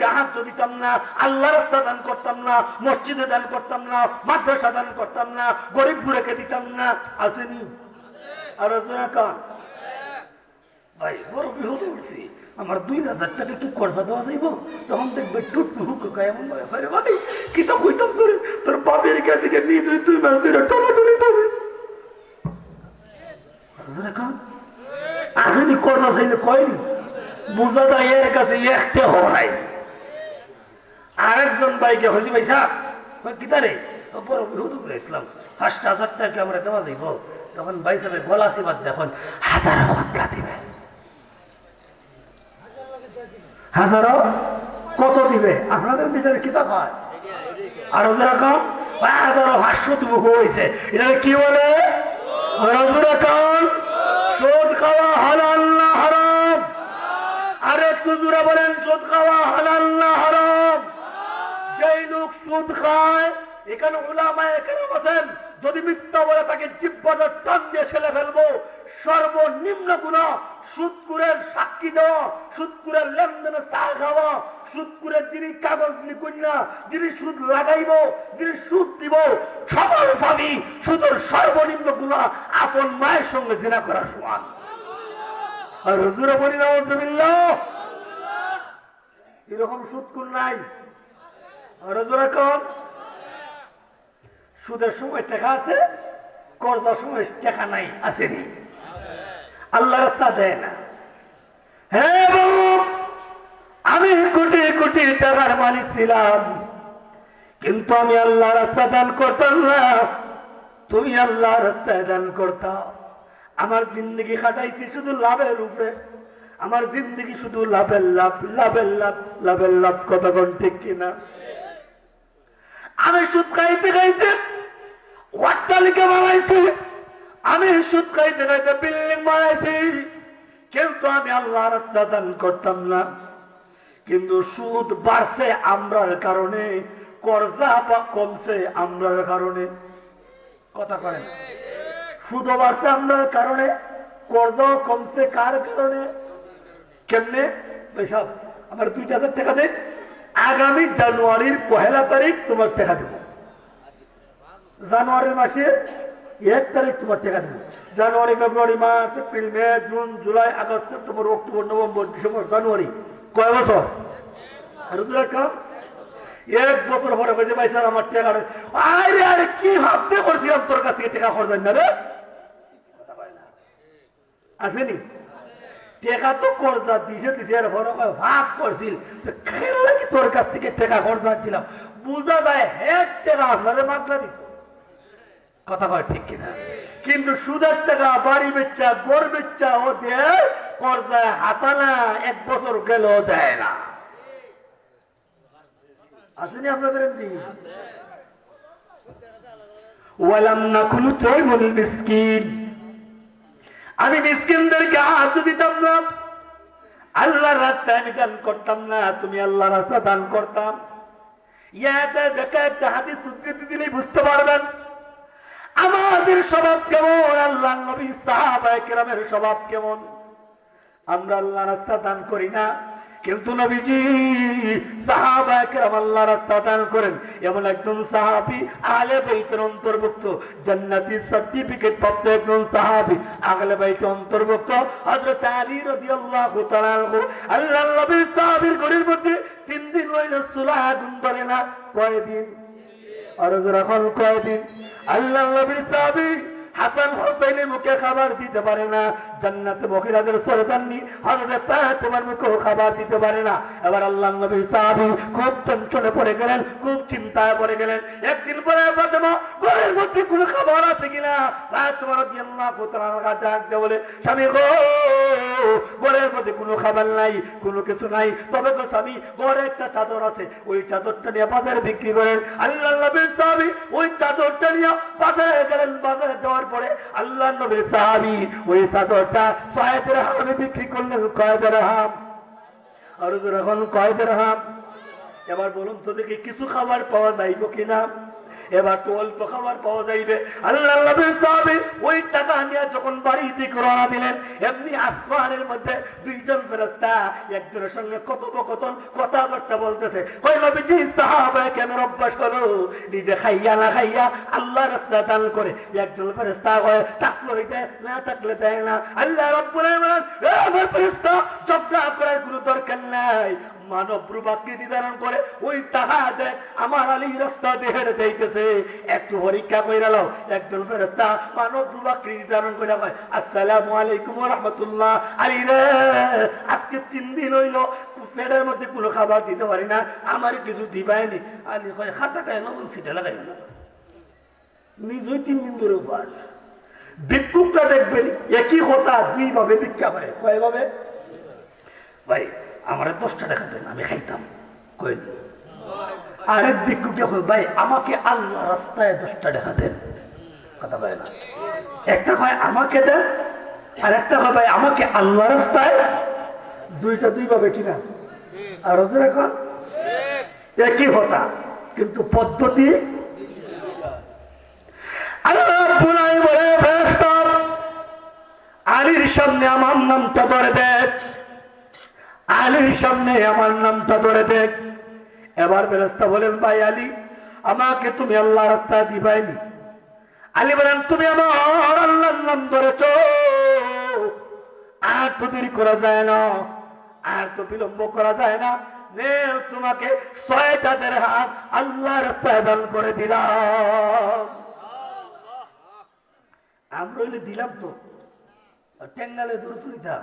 মিসকিনদেরকে হাত দিতাম না আল্লাহ রাস্তা দান করতাম না, মসজিদে দান করতাম না, মাদ্রাসা দান করতাম না, গরিব গুড়েকে দিতাম না। আসেনি? আর কান ভাই, বড় বিহত উঠছি। আমার দুই হাজার টাকা কি করতে দেওয়া যাইব? তখন দেখবে টুট হুক এমন রে ভাই কি তো কইতাম তোর? তোর বাপের কাছ থেকে নিয়ে তুই তুই মাস ধরে টলাটলি করে? আসেনি করতে চাইলে কয়নি? বোঝা যায় এর কাছে একটা হওয়াই আরেকজন বাইকে হজি ভাই সাহ কিতারে? বড় বিহুদ করে ইসলাম। হাসটা হাজার টাকা আমরা দেওয়া যাইব। তখন ভাই সাহেব গলা সিবাদ দেখুন হাজারো হত্যা দিবে। হাজারো কত দিবে? আপনাদের দিতে কিতাব হয়? আরও যেরকম হাজারো হাস্য তুমি হয়েছে এটা কি বলে? আরও যেরকম সুদ খাওয়া হালাল না হারাম। আর একটু জোরে বলেন, সুদ খাওয়া হালাল না হারাম। যেই লোক সুদ খায়, এখানে উলামায় কেরাম আছেন, যদি মিথ্যা বলে তাকে জিব্বাটা টান দিয়ে ছেলে ফেলব, সর্বনিম্ন গুণা সুদকুরের সাক্ষী দেওয়া, সুদকুরের লেনদেনে চা খাওয়া, সুদকুরের যিনি কাগজ লিখুন না যিনি সুদ লাগাইব, যিনি সুদ দিব সকল ভাবি সুদের সর্বনিম্ন গুণা আপন মায়ের সঙ্গে জেনা করা সমান। আর হুজুরে বলি না এরকম সুদকুর নাই। সুদের সময় টাকা আছে, কর্জার সময় টাকা নাই আসেনি আল্লাহ রাস্তা দেয় না। হ্যাঁ বাবু আমি কোটি কোটি টাকার মালিক ছিলাম, কিন্তু আমি আল্লাহ রাস্তা দান করতাম না। তুমি আল্লাহ রাস্তায় দান করতা। আমার জিন্দগি খাটাইছি শুধু লাভের উপরে। আমার জিন্দগি শুধু লাভের লাভ লাভের লাভ লাভের লাভ, কথা কোন ঠিক কিনা? আমি সুদ খাইতে খাইতে অট্টালিকা বানাইছি আমি সুদ খাইতে খাইতে বিল্ডিং বানাইছি কিন্তু আমি আল্লাহ রাস্তা দান করতাম না। কিন্তু সুদ বাড়ছে আমরার কারণে, কর্জা কমছে আমরার কারণে। কথা করেন সুদও বাড়ছে আমরার কারণে, কর্জাও কমছে কার কারণে? কেমনে? আমার দুইটা হাজার টাকা দেন আগামী জানুয়ারির পহেলা তারিখ তোমার টাকা দেবো। জানুয়ারির মাসের এক তারিখ তোমার টাকা দেবো। January, February March April, May, June, July, August, September, October, November, December, January. কয় বছর? এক বছর পরে বলছে ভাই স্যার আমার টাকা আরে আরে, কি ভাবতে করছিলাম তোর কাছ থেকে টাকা খরচ না রে? আসেনি? টেকা তো কর্জা দিছে দিছে এর ঘরে কয় ভাগ করছিল লাগি তোর কাছ থেকে টেকা কর্জা ছিলাম বুঝা যায় হেড টেকা আপনারে মাগলা দিত। কথা কয় ঠিক কিনা? কিন্তু সুদের টাকা, বাড়ি বেচা গড় বেচা ও দেয় কর্জায় হাতানা এক বছর গেল দেয় না। আসেনি আপনাদের এমনি? ওয়ালাম না কোনো তৈমুল মিসকিন। আমি মিসকিনদেরকে হাত দিতাম না। আল্লাহর রাস্তায় আমি দান করতাম না, তুমি আল্লাহর রাস্তা দান করতাম। ইয়াতে দেখা একটা হাদিস উদ্ধৃতি দিলেই বুঝতে পারবেন। আমাদের স্বভাব কেমন? আল্লাহ নবী সাহাবায় কেরামের স্বভাব কেমন? আমরা আল্লাহ রাস্তা দান করি না। কিন্তু নবীজি সাহাবায়ে কেরাম আল্লাহ রাস্তা দান করেন। এমন একজন সাহাবী আলে বাইতের অন্তর্ভুক্ত, জান্নাতি সার্টিফিকেট প্রাপ্ত একজন সাহাবী আহলে বাইতের অন্তর্ভুক্ত, হযরত আলী রাদিয়াল্লাহু তাআলা আল্লাহ নবীর সাহাবীর ঘরের মধ্যে তিন দিন হইল সুলাহ আগুন ধরে না, কয়দিন? আর যখন কয়দিন? আল্লাহ নবীর সাহাবী হাসান হোসেনের মুখে খাবার দিতে পারে না, জান্নাতে মহিলাদের সরদাননি হযরত তোমার মুখেও খাবার দিতে পারে না। এবার আল্লাহ নবীর সাহাবি খুব টেনশনে পড়ে গেলেন, খুব চিন্তায় পড়ে গেলেন। একদিন পরে ফাতেমা, ঘরের মধ্যে কোনো খাবার আছে কিনা? তোমার দিয়ে আল্লাহ কোথাও ডাক বলে, স্বামী গো ঘরের মধ্যে কোনো খাবার নাই, কোনো কিছু নাই। তবে তো স্বামী, ঘরে একটা চাদর আছে, ওই চাদরটা নিয়ে বাজারে বিক্রি করেন। আল্লাহ নবীর সাহাবী ওই চাদরটা নিয়ে বাজারে গেলেন। বাজারে যাওয়ার পরে আল্লাহ নবীর সাহাবী ওই চাদরটা ছয়ের হামে বিক্রি করলেন। কয়েদের হাম আর যখন কয়েদের হাম এবার বলুন তো দেখি কিছু খাবার পাওয়া যাইব কিনা? এবার তো অল্প খাবার পাওয়া যাইবে। আল্লাহ নবীর সাহাবী ওই টাকা নিয়ে যখন বাড়ি দিকে রওনা দিলেন, এমনি আসমানের মধ্যে দুইজন ফেরেশতা একজনের সঙ্গে কথোপকথন, কথাবার্তা বলতেছে। কই নবীজি সাহাবা কেন অভ্যাস হলো? নিজে খাইয়া না খাইয়া আল্লাহ রাস্তা দান করে। একজন ফেরেশতা কয়, থাকল এটা, না থাকলে দেয় না। আল্লাহ রব্বুল আলামিন, এ আমার ফেরেশতা ঝগড়া করার কোনো দরকার নাই। মানব রূপাকৃতি ধারণ করে, ওই তাহা দেখ আমার আলী রাস্তা দিয়ে হেঁটে যাইতেছে, একটু পরীক্ষা করে নাও, একজন ফেরেস্তা মানব রূপাকৃতি ধারণ করে কয়, আসসালামু আলাইকুম রহমতুল্লাহ। আলী রে, আজকে তিন দিন হইল, পেটের মধ্যে কোনো খাবার দিতে পারি না, আমার কিছু দিবাইনি আলী কয়, খাতা খায়, লবণ সিটে লাগাই না নিজই তিন দিন ধরে উপাস ভিক্ষুকটা দেখবেন, একই কথা দুই ভাবে ভিক্ষা করে। কয় ভাবে? ভাই আমার দশটা টাকা দেন, আমি খাইতাম। কইনি আরেক ভিক্ষুকে কই, ভাই, আমাকে আল্লাহ রাস্তায় দশটা টাকা দেন। কথা বলে না। একটা হয় আমাকে দেন। আর একটা হয় ভাই, আমাকে আল্লাহ রাস্তায় দুইটা দুই ভাবে কিনা। আর ওদের এখন? একই হতা কিন্তু পদ্ধতি আল্লাহ বলে আলীর সামনে আমার নামটা ধরে দেখ আলীর সামনে আমার নামটা ধরে দেখ। এবার ফেরেশতা বলেন, ভাই আলী, আমাকে তুমি আল্লাহ রাস্তায় দিবাইনি। আলী বলেন, তুমি আমার আল্লাহর নাম ধরেছ। আর তো দেরি করা যায় না, আর তো বিলম্ব করা যায় না। তোমাকে ছয়টা দেড় হাত আল্লাহ রাস্তায় দান করে দিলাম। আমরা দিলাম তো। টেঙ্গালে দূর তুলিতাম।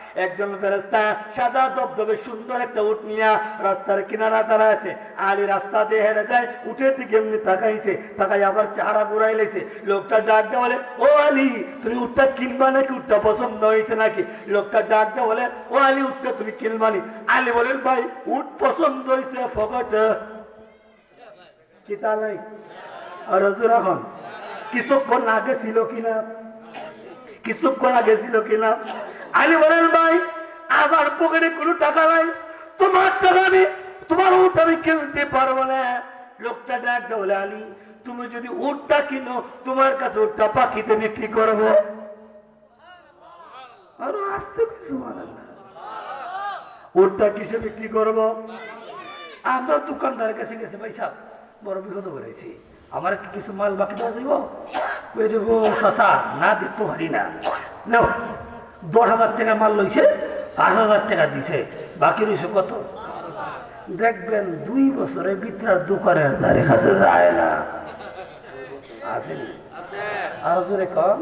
একজন ফেরেস্তা সাদা ধবধবে সুন্দর একটা উঠ নিয়া রাস্তার কিনারা দাঁড়ায় আছে আলী রাস্তা দিয়ে হেঁটে যায় উঠের দিকে এমনি তাকাইছে তাকাই আবার চেহারা ঘুরাই লেছে। লোকটা ডাক দেওয়া বলে, ও আলী, তুমি উঠটা কিনবা নাকি? উঠটা পছন্দ হয়েছে নাকি? লোকটা ডাক দেওয়া বলে, ও আলী উঠটা তুমি কিনবা নি? আলী বলেন, ভাই উঠ পছন্দ হয়েছে ফকট কি তা নাই? আর এখন কিছুক্ষণ আগে ছিল কিনা? কিছুক্ষণ আগে ছিল কিনা? আলী বলেন ভাই, আমার পকেটে কোনো টাকা নাই। তোমার টাকা নেই তোমার উঠ আমি কিনতে পারব না। লোকটা ডাক বলে, আলী, তুমি যদি উঠটা কিনো, তোমার কাছে উঠটা পাখিতে বিক্রি করব। আরও আসতে উঠটা কিসে বিক্রি করব? আমরা দোকানদারের কাছে গেছে পয়সা বড় বিপদ করেছি আমার কিছু মাল বাকি দেওয়া চাষা না দিতে পারি না। দশ হাজার টাকা মাল লইছে পাঁচ হাজার টাকা দিছে। বাকি রয়েছে কত? দেখবেন দুই বছরে বিত্রার দোকানের ধারে কাছে যায় না। আসেনি আরও জোরে কম?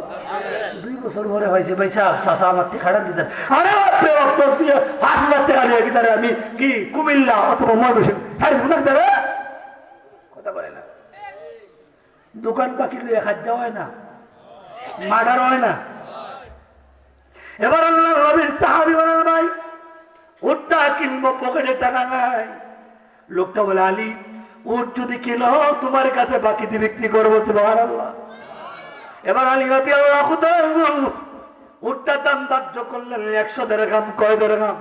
দুই বছর পরে হয়েছে ভাই সাহেব চাষা আমার টেকাটা দিতেন। আরে বাপরে বাপ, দিয়ে পাঁচ হাজার টাকা নিয়ে কি আমি কি কুমিল্লা অথবা ময়মনসিং সারি বুঝতে তারে কথা বলে না। দোকান পাখি লইয়া খাদ্যা হয় না মার্ডার হয় না। এবার আল্লাহ নবীর সাহাবি বলেন ভাই, উটটা কিনবো পকেটে টাকা নাই। লোকটা বলে, আলী, উট যদি কিনো, তোমার কাছে বাকিতে বিক্রি করব, সুবহানাল্লাহ। এবার আলী রাতি আল্লাহ উটটার দাম ধার্য করলেন একশো দেড় গ্রাম কয় দেড় গ্রাম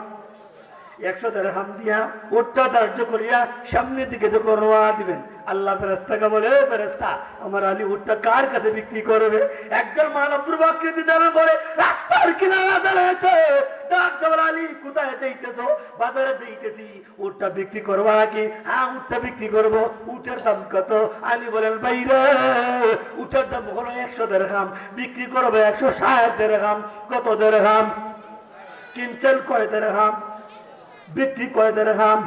একশো দেড় গ্রাম দিয়া উটটা ধার্য করিয়া সামনের দিকে যখন রোয়া দিবেন আল্লাহ ফেরেস্তাকে বলে "এ ফেরেস্তা আমার আলী উটটা কার কাছে বিক্রি করবে? একজন মানব পূর্বাকৃতি ধারণ করে রাস্তার কিনারা দাঁড়াচ্ছে ডাক দেওয়ার আলী, কোথায় যাইতেছো বাজারে যাইতেছি উটটা বিক্রি করব নাকি হ্যাঁ উটটা বিক্রি করব। উটের দাম কত? আলী বলেন, বাইরে উটের দাম হলো একশো দেড় গ্রাম বিক্রি করব একশো ষাট দেড় গ্রাম কত দেড় গ্রাম কিনছেন কয় দেড় গ্রাম বিক্রি কয় দেড় গ্রাম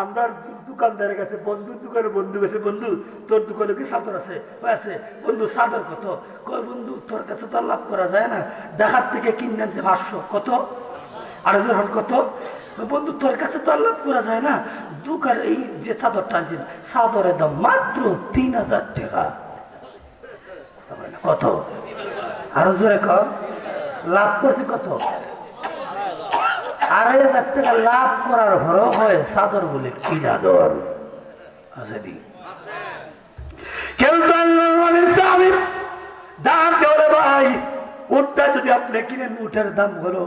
আমরা দোকানদারের কাছে বন্ধুর দোকানে বন্ধু গেছে, বন্ধু, তোর দোকানে কি চাদর আছে? আছে? বন্ধু, চাদর কত? কয় বন্ধু, তোর কাছে তো লাভ করা যায় না। ঢাকার থেকে কিনে আনছে পাঁচশো। কত? আর যখন কত? বন্ধু, তোর কাছে তো আল্লাহ করা যায় না। দুকার এই যে চাদরটা আনছি চাদরের দাম মাত্র তিন হাজার টাকা। কত? আরও জোরে কর লাভ করছে কত? আড়াই হাজার টাকা লাভ করার ঘর হয় চাদর বলে কি চাদর আছে কেউ তো সাহাবী দাম দেওয়ারে ভাই, উটটা যদি আপনি কিনেন, উটের দাম হলো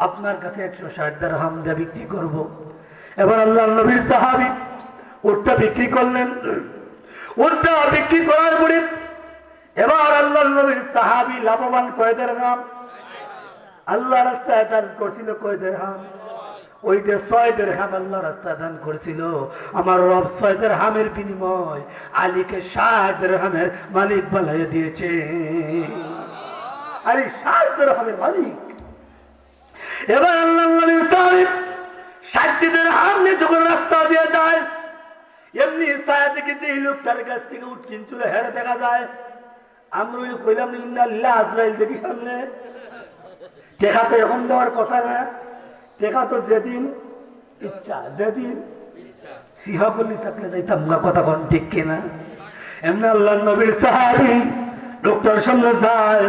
আপনার কাছে একশো ষাট দার হাম দিয়ে বিক্রি করব। এবার আল্লাহ নবীর সাহাবি উটটা বিক্রি করলেন। উটটা বিক্রি করার পরে এবার আল্লাহ নবীর সাহাবি লাভবান কয়েদের নাম? আল্লাহ রাস্তায় দান করছিল কয়েদের হাম আল্লাহ রাস্তায় দান আমার রব ছয়দের হামের বিনিময় আলীকে মালিক বানাইয়ে দিয়েছে। এবার আল্লাহ সাহেব হামনে যখন রাস্তা দিয়ে যায়, এমনি ছায়া থেকে লোকটার কাছ থেকে হেরে দেখা যায়। আমরা কইলাম আজরাইল দেখি সামনে। টেকা তো এখন দেওয়ার কথা না। টেকা তো যেদিন ইচ্ছা, যেদিন সিহাবলি থাকলে যাইতাম না, কথা কোন ঠিক কিনা। এমনি আল্লাহ নবীর সাহাবি লোকটার সামনে যায়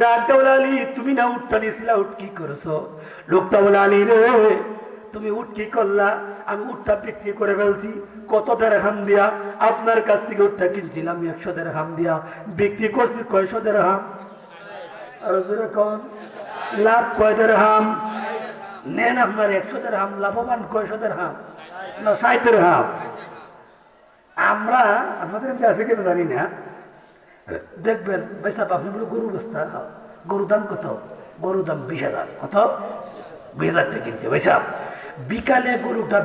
ডাকটা বলে আলী, তুমি না উঠটা নিয়েছিলা উঠ কি করেছ? লোকটা বলে আলী রে, তুমি উঠ কি করলা? আমি উঠটা বিক্রি করে ফেলছি, কত দেড় হাম দিয়া? আপনার কাছ থেকে উঠটা কিনছিলাম, একশো দেড় হাম দিয়া। বিক্রি করছি কয়শো দেড় হাম আর কন লাভ কয়দের হাম? নেন আপনার একশোদের হাম, লাভবান কয়শোদের হাম? না ষাটের হাম। আমরা, আমাদের এমনি আছে কিনা জানি না। দেখবেন বেসা আপনি বলে গরু বস্তা গরু দাম কত? গরু দাম বিশ হাজার। কত? বিশ হাজার টাকা কিনছে বেসা বিকালে গরুটা